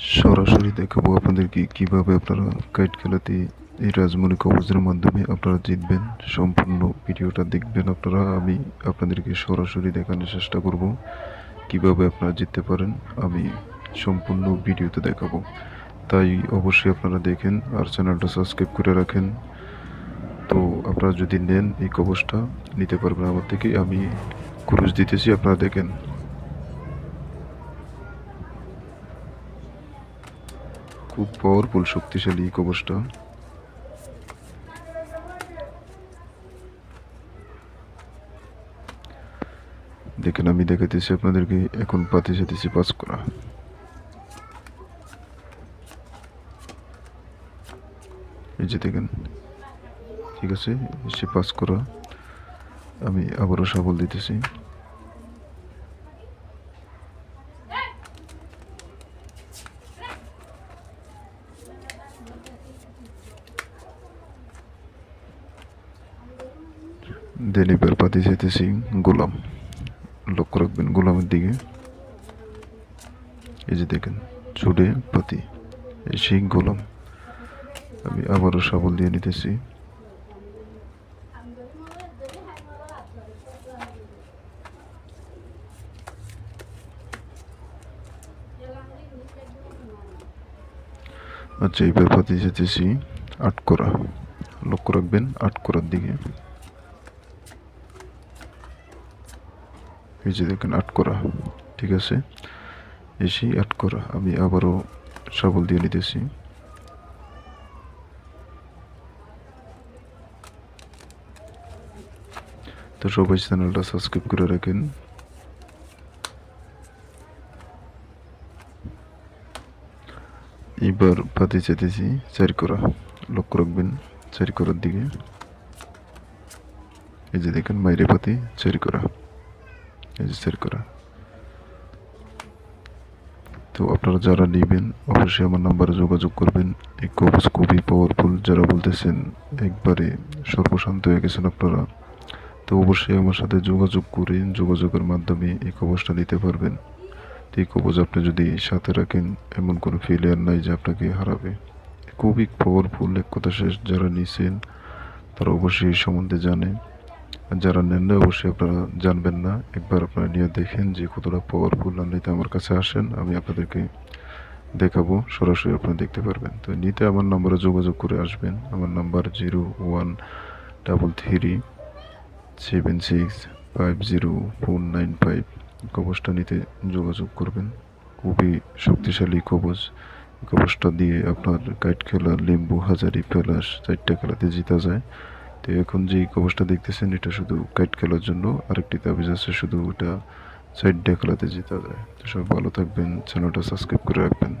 সরাসরি দেখাবো আপনাদেরকে কীভাবে আপনারা কাইট খেলাতে এই রাজমণি কবজের মাধ্যমে আপনারা জিতবেন। সম্পূর্ণ ভিডিওটা দেখবেন আপনারা। আমি আপনাদেরকে সরাসরি দেখানোর চেষ্টা করব কীভাবে আপনারা জিততে পারেন। আমি সম্পূর্ণ ভিডিওতে দেখাবো। তাই অবশ্যই আপনারা দেখেন আর চ্যানেলটা সাবস্ক্রাইব করে রাখেন। তো আপনারা যদি নেন এই কবজটা নিতে পারবেন আমার থেকে। আমি ক্রুজ দিতেছি, আপনারা দেখেন। খুব পাওয়ারফুল শক্তিশালী এই দেখেন, আমি দেখাতেছি আপনাদেরকে, এখন পাতি সাথেছি পাস করা। এই যে দেখেন, ঠিক আছে সে পাস করা। আমি আবারও সাবল দিতেছি। এবার পাতি যেতেছি, গোলাম। লক্ষ্য রাখবেন, গোলামের দিকে। এই যে দেখেন ছুটে পাতি। এই সেই গোলাম। আমি আবারও সাবল দিয়ে নিতেছি। আচ্ছা এবার পাতি যেতেছি আট করা লক্ষ্য রাখবেন আট করার দিকে। এই যে দেখেন আট করা, ঠিক আছে? এসি আট করা, আমি আবারও সাবল দিয়ে নিতেছি। তো সবাই চ্যানেলটা সাবস্ক্রাইব করে রাখেন। এবার পাতি চেতেছি চার করা, লক্ষ্য রাখবেন, চার করার দিকে। এই যে দেখেন মাইরে পাতি চার করা। যে করা তো আপনারা যারা নেবেন, অবশ্যই আমার নাম্বারে যোগাযোগ করবেন। এই কবচ খুবই পাওয়ারফুল যারা বলতেছেন, একবারে সর্বশান্ত হয়ে গেছেন আপনারা। তো অবশ্যই আমার সাথে যোগাযোগ করে যোগাযোগের মাধ্যমে এই কবচটা নিতে পারবেন। তো এই কবচ আপনি যদি সাথে রাখেন, এমন কোনো ফেলিয়ার নাই যে আপনাকে হারাবে। খুবই পাওয়ারফুল এক কথা শেষ, যারা নিছেন, তারা অবশ্যই সম্বন্ধে জানে আর যারা নেন না, অবশ্যই আপনারা জানবেন না। একবার আপনারা নিয়ে দেখেন যে কতটা পাওয়ারফুল নিতে আমার কাছে আসেন, আমি আপনাদেরকে দেখাবো। সরাসরি আপনারা দেখতে পারবেন। তো নিতে আমার নম্বরে যোগাযোগ করে আসবেন। আমার number zero one double three seven six five zero four nine five কবচটা নিতে যোগাযোগ করবেন। খুবই শক্তিশালী কবচ। কবচটা দিয়ে আপনার কাইট খেলা, লিম্বু, হাজারি ফেলাস চারটা খেলাতে জিতা যায়। এখন যে কবচটা দেখতেছেন, এটা শুধু কাইট খেলার জন্য। আরেকটি তাবিজ আছে, শুধু ওটা সাইড ডে খেলাতে জিতা যায় তো সব ভালো থাকবেন চ্যানেলটা সাবস্ক্রাইব করে রাখবেন।